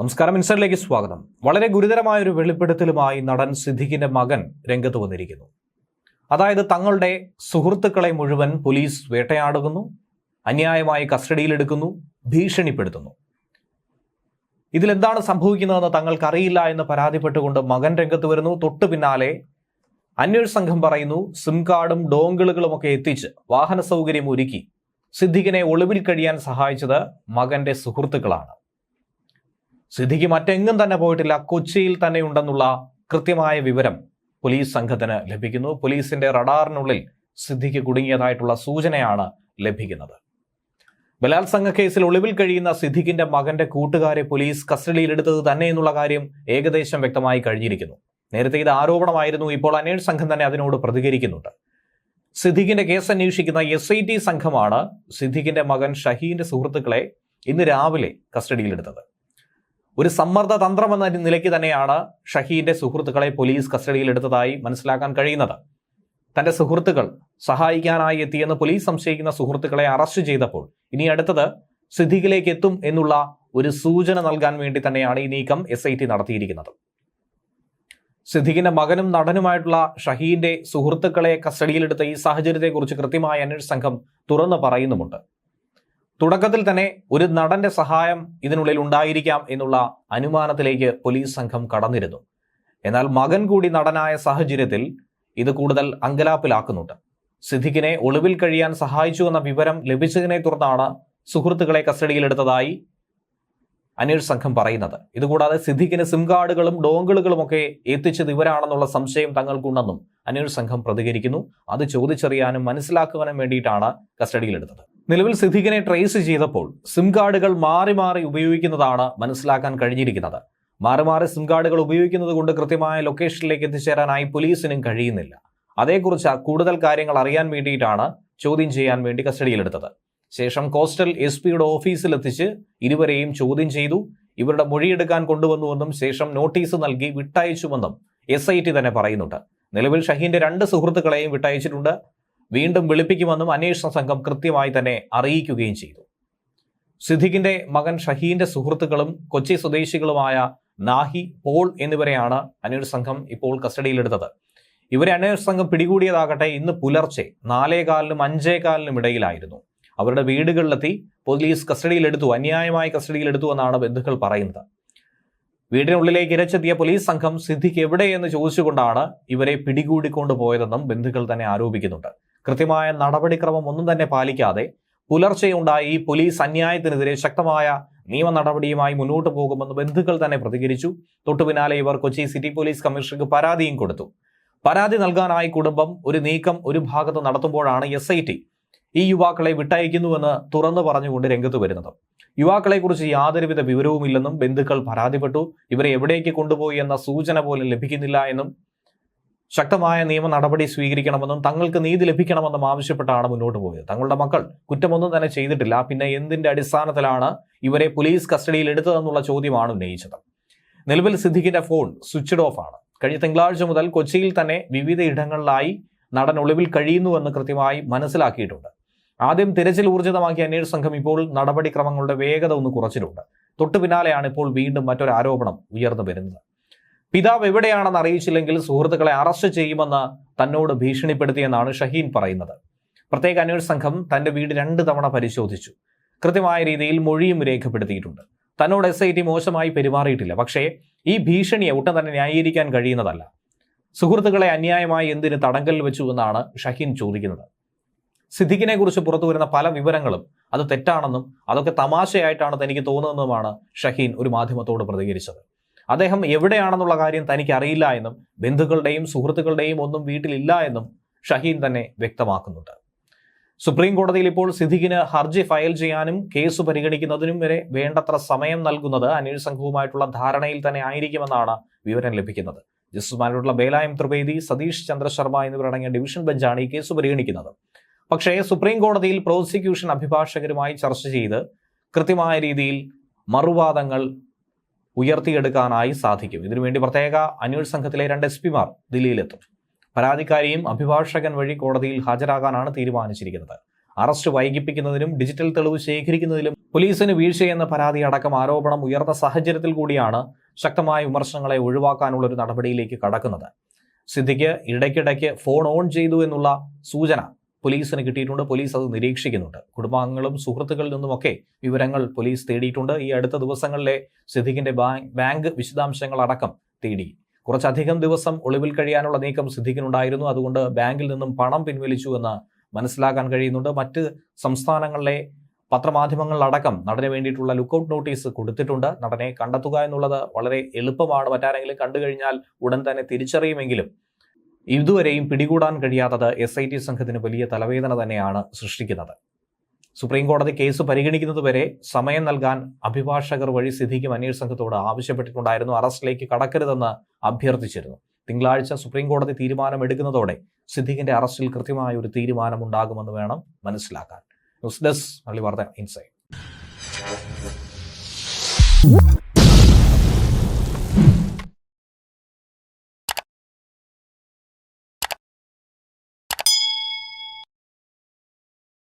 നമസ്കാരം ഇൻസൈഡിലേക്ക് സ്വാഗതം. വളരെ ഗുരുതരമായ ഒരു വെളിപ്പെടുത്തലുമായി നടൻ സിദ്ദിഖിന്റെ മകൻ രംഗത്ത് വന്നിരിക്കുന്നു. അതായത് തങ്ങളുടെ സുഹൃത്തുക്കളെ മുഴുവൻ പോലീസ് വേട്ടയാടുന്നു അന്യായമായി കസ്റ്റഡിയിലെടുക്കുന്നു ഭീഷണിപ്പെടുത്തുന്നു. ഇതിലെന്താണ് സംഭവിക്കുന്നതെന്ന് തങ്ങൾക്കറിയില്ല എന്ന് പരാതിപ്പെട്ടുകൊണ്ട് മകൻ രംഗത്ത് വരുന്നു. തൊട്ടു പിന്നാലെ അന്വേഷണ സംഘം പറയുന്നു സിം കാർഡും ഡോങ്കിളുകളും ഒക്കെ എത്തിച്ച് വാഹന സൗകര്യം ഒരുക്കി. സിദ്ദിഖിനെ ഒളിവിൽ കഴിയാൻ സഹായിച്ചത് മകന്റെ സുഹൃത്തുക്കളാണ്. സിദ്ദിഖ് മറ്റെങ്ങും തന്നെ പോയിട്ടില്ല. കൊച്ചിയിൽ തന്നെ ഉണ്ടെന്നുള്ള കൃത്യമായ വിവരം പോലീസ് സംഘത്തിന് ലഭിക്കുന്നു. പോലീസിന്റെ റഡാറിനുള്ളിൽ സിദ്ദിഖ് കുടുങ്ങിയതായിട്ടുള്ള സൂചനയാണ് ലഭിക്കുന്നത്. ബലാത്സംഗ കേസിൽ ഒളിവിൽ കഴിയുന്ന സിദ്ദിഖിന്റെ മകന്റെ കൂട്ടുകാരെ പോലീസ് കസ്റ്റഡിയിലെടുത്തത് തന്നെ എന്നുള്ള കാര്യം ഏകദേശം വ്യക്തമായി കഴിഞ്ഞിരിക്കുന്നു. നേരത്തെ ഇത് ആരോപണമായിരുന്നു. ഇപ്പോൾ അന്വേഷണ സംഘം തന്നെ അതിനോട് പ്രതികരിക്കുന്നുണ്ട്. സിദ്ദിഖിന്റെ കേസ് അന്വേഷിക്കുന്ന എസ് സംഘമാണ് സിദ്ദിഖിന്റെ മകൻ ഷഹീന്റെ സുഹൃത്തുക്കളെ ഇന്ന് രാവിലെ കസ്റ്റഡിയിലെടുത്തത്. ഒരു സമ്മർദ്ദ തന്ത്രം എന്ന നിലയ്ക്ക് തന്നെയാണ് ഷഹീന്റെ സുഹൃത്തുക്കളെ പോലീസ് കസ്റ്റഡിയിൽ എടുത്തതായി മനസ്സിലാക്കാൻ കഴിയുന്നത്. തന്റെ സുഹൃത്തുക്കൾ സഹായിക്കാനായി എത്തിയെന്ന് പോലീസ് സംശയിക്കുന്ന സുഹൃത്തുക്കളെ അറസ്റ്റ് ചെയ്തപ്പോൾ ഇനി അടുത്തത് സിദ്ദിഖിലേക്ക് എത്തും എന്നുള്ള ഒരു സൂചന നൽകാൻ വേണ്ടി തന്നെയാണ് ഈ നീക്കം എസ് ഐ ടി നടത്തിയിരിക്കുന്നത്. സിദ്ദിഖിന്റെ മകനും നടനുമായിട്ടുള്ള ഷഹീന്റെ സുഹൃത്തുക്കളെ കസ്റ്റഡിയിലെടുത്ത ഈ സാഹചര്യത്തെക്കുറിച്ച് കൃത്യമായ അന്വേഷണ സംഘം തുറന്നു പറയുന്നുമുണ്ട്. തുടക്കത്തിൽ തന്നെ ഒരു നടന്റെ സഹായം ഇതിനുള്ളിൽ ഉണ്ടായിരിക്കാം എന്നുള്ള അനുമാനത്തിലേക്ക് പോലീസ് സംഘം കടന്നിരുന്നു. എന്നാൽ മകൻ കൂടി നടനായ സാഹചര്യത്തിൽ ഇത് കൂടുതൽ അങ്കലാപ്പിലാക്കുന്നുണ്ട്. സിദ്ദിഖിനെ ഒളിവിൽ കഴിയാൻ സഹായിച്ചു എന്ന വിവരം ലഭിച്ചതിനെ തുടർന്നാണ് സുഹൃത്തുക്കളെ കസ്റ്റഡിയിലെടുത്തതായി അന്വേഷണ സംഘം പറയുന്നത്. ഇതുകൂടാതെ സിദ്ദിഖിന് സിം കാർഡുകളും ഡോങ്കിളുകളും ഒക്കെ എത്തിച്ചത് ഇവരാണെന്നുള്ള സംശയം തങ്ങൾക്കുണ്ടെന്നും അന്വേഷണ സംഘം പ്രതികരിക്കുന്നു. അത് ചോദിച്ചറിയാനും മനസ്സിലാക്കുവാനും വേണ്ടിയിട്ടാണ് കസ്റ്റഡിയിലെടുത്തത് നിലവിൽ സിദ്ദിഖിനെ ട്രേസ് ചെയ്തപ്പോൾ സിം കാർഡുകൾ മാറി മാറി ഉപയോഗിക്കുന്നതാണ് മനസ്സിലാക്കാൻ കഴിഞ്ഞിരിക്കുന്നത്. മാറി മാറി സിം കാർഡുകൾ ഉപയോഗിക്കുന്നത് കൊണ്ട് കൃത്യമായ ലൊക്കേഷനിലേക്ക് എത്തിച്ചേരാനായി പോലീസിനും കഴിയുന്നില്ല. അതേക്കുറിച്ച് കൂടുതൽ കാര്യങ്ങൾ അറിയാൻ വേണ്ടിയിട്ടാണ് ചോദ്യം ചെയ്യാൻ വേണ്ടി കസ്റ്റഡിയിലെടുത്തത്. ശേഷം കോസ്റ്റൽ എസ് പിയുടെ ഓഫീസിലെത്തിച്ച് ഇരുവരെയും ചോദ്യം ചെയ്തു. ഇവരുടെ മൊഴിയെടുക്കാൻ കൊണ്ടുവന്നുവെന്നും ശേഷം നോട്ടീസ് നൽകി വിട്ടയച്ചുവെന്നും എസ് തന്നെ പറയുന്നുണ്ട്. നിലവിൽ ഷഹീന്റെ രണ്ട് സുഹൃത്തുക്കളെയും വിട്ടയച്ചിട്ടുണ്ട്. വീണ്ടും വിളിപ്പിക്കുമെന്നും അന്വേഷണ സംഘം കൃത്യമായി തന്നെ അറിയിക്കുകയും ചെയ്തു. സിദ്ദിഖിന്റെ മകൻ ഷഹീന്റെ സുഹൃത്തുക്കളും കൊച്ചി സ്വദേശികളുമായ നാഹി പോൾ എന്നിവരെയാണ് അന്വേഷണ സംഘം ഇപ്പോൾ കസ്റ്റഡിയിലെടുത്തത്. ഇവരെ അന്വേഷണ സംഘം പിടികൂടിയതാകട്ടെ ഇന്ന് പുലർച്ചെ നാലേകാലിനും അഞ്ചേകാലിനും ഇടയിലായിരുന്നു. അവരുടെ വീടുകളിലെത്തി പോലീസ് കസ്റ്റഡിയിലെടുത്തു അന്യായമായി കസ്റ്റഡിയിലെടുത്തു എന്നാണ് ബന്ധുക്കൾ പറയുന്നത്. വീടിനുള്ളിലേക്ക് ഇരച്ചെത്തിയ പോലീസ് സംഘം സിദ്ദിഖ് എവിടെയെന്ന് ചോദിച്ചുകൊണ്ടാണ് ഇവരെ പിടികൂടിക്കൊണ്ടു പോയതെന്നും ബന്ധുക്കൾ തന്നെ ആരോപിക്കുന്നുണ്ട്. കൃത്യമായ നടപടിക്രമം ഒന്നും തന്നെ പാലിക്കാതെ പുലർച്ചെയുണ്ടായ ഈ പോലീസ് അന്യായത്തിനെതിരെ ശക്തമായ നിയമ നടപടിയുമായി മുന്നോട്ട് പോകുമെന്ന് ബന്ധുക്കൾ തന്നെ പ്രതികരിച്ചു. തൊട്ടുപിന്നാലെ ഇവർ കൊച്ചി സിറ്റി പോലീസ് കമ്മീഷണർക്ക് പരാതിയും കൊടുത്തു. പരാതി നൽകാനായി കുടുംബം ഒരു നീക്കം ഒരു ഭാഗത്ത് നടത്തുമ്പോഴാണ് എസ് ഈ യുവാക്കളെ വിട്ടയക്കുന്നുവെന്ന് തുറന്നു പറഞ്ഞുകൊണ്ട് രംഗത്ത് വരുന്നത്. യുവാക്കളെക്കുറിച്ച് യാതൊരുവിധ വിവരവുമില്ലെന്നും ബന്ധുക്കൾ പരാതിപ്പെട്ടു. ഇവരെ എവിടേക്ക് കൊണ്ടുപോയി എന്ന സൂചന പോലും ലഭിക്കുന്നില്ല എന്നും ശക്തമായ നിയമ നടപടി സ്വീകരിക്കണമെന്നും തങ്ങൾക്ക് നീതി ലഭിക്കണമെന്നും ആവശ്യപ്പെട്ടാണ് മുന്നോട്ട് പോയത്. തങ്ങളുടെ മക്കൾ കുറ്റമൊന്നും തന്നെ ചെയ്തിട്ടില്ല. പിന്നെ എന്തിന്റെ അടിസ്ഥാനത്തിലാണ് ഇവരെ പോലീസ് കസ്റ്റഡിയിൽ എടുത്തതെന്നുള്ള ചോദ്യമാണ് ഉന്നയിച്ചത്. നിലവിൽ സിദ്ദിഖിന്റെ ഫോൺ സ്വിച്ച്ഡ് ഓഫ് ആണ്. കഴിഞ്ഞ തിങ്കളാഴ്ച മുതൽ കൊച്ചിയിൽ തന്നെ വിവിധ ഇടങ്ങളിലായി നടൻ ഒളിവിൽ കഴിയുന്നുവെന്ന് കൃത്യമായി മനസ്സിലാക്കിയിട്ടുണ്ട്. ആദ്യം തിരച്ചിൽ ഊർജിതമാക്കിയ അന്വേഷണ സംഘം ഇപ്പോൾ നടപടിക്രമങ്ങളുടെ വേഗത ഒന്ന് കുറച്ചിട്ടുണ്ട്. തൊട്ടു പിന്നാലെയാണ് ഇപ്പോൾ വീണ്ടും മറ്റൊരു ആരോപണം ഉയർന്നു വരുന്നത്. പിതാവ് എവിടെയാണെന്ന് അറിയിച്ചില്ലെങ്കിൽ സുഹൃത്തുക്കളെ അറസ്റ്റ് ചെയ്യുമെന്ന് തന്നോട് ഭീഷണിപ്പെടുത്തിയെന്നാണ് ഷഹീൻ പറയുന്നത്. പ്രത്യേക അന്വേഷണ സംഘം തന്റെ വീട് രണ്ട് തവണ പരിശോധിച്ചു. കൃത്യമായ രീതിയിൽ മൊഴിയും രേഖപ്പെടുത്തിയിട്ടുണ്ട്. തന്നോട് എസ് ഐ ടി മോശമായി പെരുമാറിയിട്ടില്ല. പക്ഷേ ഈ ഭീഷണിയെ ഒട്ടും തന്നെ ന്യായീകരിക്കാൻ കഴിയുന്നതല്ല. സുഹൃത്തുക്കളെ അന്യായമായി എന്തിന് തടങ്കലിൽ വെച്ചു എന്നാണ് ഷഹീൻ ചോദിക്കുന്നത്. സിദ്ദിഖിനെ കുറിച്ച് പുറത്തു വരുന്ന പല വിവരങ്ങളും അത് തെറ്റാണെന്നും അതൊക്കെ തമാശയായിട്ടാണ് തനിക്ക് തോന്നുന്നതുമാണ് ഷഹീൻ ഒരു മാധ്യമത്തോട് പ്രതികരിച്ചത്. അദ്ദേഹം എവിടെയാണെന്നുള്ള കാര്യം തനിക്ക് അറിയില്ല എന്നും ബന്ധുക്കളുടെയും സുഹൃത്തുക്കളുടെയും ഒന്നും വീട്ടിലില്ല എന്നും ഷഹീൻ തന്നെ വ്യക്തമാക്കുന്നുണ്ട്. സുപ്രീം കോടതിയിൽ ഇപ്പോൾ സിദ്ദിഖിന് ഹർജി ഫയൽ ചെയ്യാനും കേസ് പരിഗണിക്കുന്നതിനും വരെ വേണ്ടത്ര സമയം നൽകുന്നത് അന്വേഷണ സംഘവുമായിട്ടുള്ള ധാരണയിൽ തന്നെ ആയിരിക്കുമെന്നാണ് വിവരം ലഭിക്കുന്നത്. ജസ്റ്റിസുമാരോടുള്ള ബേലായം ത്രിവേദി സതീഷ് ചന്ദ്ര ശർമ്മ എന്നിവരടങ്ങിയ ഡിവിഷൻ ബെഞ്ചാണ് ഈ കേസ് പരിഗണിക്കുന്നത്. പക്ഷേ സുപ്രീം കോടതിയിൽ പ്രോസിക്യൂഷൻ അഭിഭാഷകരുമായി ചർച്ച ചെയ്ത് കൃത്യമായ രീതിയിൽ മറുവാദങ്ങൾ ഉയർത്തിയെടുക്കാനായി സാധിക്കും. ഇതിനുവേണ്ടി പ്രത്യേക അന്വേഷണ സംഘത്തിലെ രണ്ട് എസ് പിമാർ ദില്ലിയിലെത്തും. പരാതിക്കാരിയും അഭിഭാഷകൻ വഴി കോടതിയിൽ ഹാജരാകാനാണ് തീരുമാനിച്ചിരിക്കുന്നത്. അറസ്റ്റ് വൈകിപ്പിക്കുന്നതിനും ഡിജിറ്റൽ തെളിവ് ശേഖരിക്കുന്നതിലും പോലീസിന് വീഴ്ചയെന്ന പരാതി അടക്കം ആരോപണം ഉയർന്ന സാഹചര്യത്തിൽ കൂടിയാണ് ശക്തമായ വിമർശനങ്ങളെ ഒഴിവാക്കാനുള്ള ഒരു നടപടിയിലേക്ക് കടക്കുന്നത്. സിദ്ദിഖ് ഇടയ്ക്കിടയ്ക്ക് ഫോൺ ഓൺ ചെയ്തു എന്നുള്ള സൂചന പോലീസിന് കിട്ടിയിട്ടുണ്ട്. പോലീസ് അത് നിരീക്ഷിക്കുന്നുണ്ട്. കുടുംബാംഗങ്ങളും സുഹൃത്തുക്കളിൽ നിന്നുമൊക്കെ വിവരങ്ങൾ പോലീസ് തേടിയിട്ടുണ്ട്. ഈ അടുത്ത ദിവസങ്ങളിലെ സിദ്ദിഖിന്റെ ബാങ്ക് വിശദാംശങ്ങൾ അടക്കം തേടി. കുറച്ചധികം ദിവസം ഒളിവിൽ കഴിയാനുള്ള നീക്കം സിദ്ദിഖിനുണ്ടായിരുന്നു. അതുകൊണ്ട് ബാങ്കിൽ നിന്നും പണം പിൻവലിച്ചു എന്ന് മനസ്സിലാക്കാൻ കഴിയുന്നുണ്ട്. മറ്റ് സംസ്ഥാനങ്ങളിലെ പത്രമാധ്യമങ്ങളിലടക്കം നടന് വേണ്ടിയിട്ടുള്ള ലുക്കൌട്ട് നോട്ടീസ് കൊടുത്തിട്ടുണ്ട്. നടനെ കണ്ടെത്തുക എന്നുള്ളത് വളരെ എളുപ്പമാണ്. മറ്റാരെങ്കിലും കണ്ടു കഴിഞ്ഞാൽ ഉടൻ തന്നെ തിരിച്ചറിയുമെങ്കിലും ഇതുവരെയും പിടികൂടാൻ കഴിയാത്തത് എസ് ഐ ടി സംഘത്തിന് വലിയ തലവേദന തന്നെയാണ് സൃഷ്ടിക്കുന്നത്. സുപ്രീം കോടതി കേസ് പരിഗണിക്കുന്നതുവരെ സമയം നൽകാൻ അഭിഭാഷകർ വഴി സിദ്ധിക്കും അന്വേഷണ സംഘത്തോട് ആവശ്യപ്പെട്ടിട്ടുണ്ടായിരുന്നു. അറസ്റ്റിലേക്ക് കടക്കരുതെന്ന് അഭ്യർത്ഥിച്ചിരുന്നു. തിങ്കളാഴ്ച സുപ്രീം കോടതി തീരുമാനമെടുക്കുന്നതോടെ സിദ്ദിഖിന്റെ അറസ്റ്റിൽ കൃത്യമായ ഒരു തീരുമാനമുണ്ടാകുമെന്ന് വേണം മനസ്സിലാക്കാൻ. ന്യൂസ് ഡെസ്ക് മള്ളി വാർത്ത ഇൻസൈറ്റ്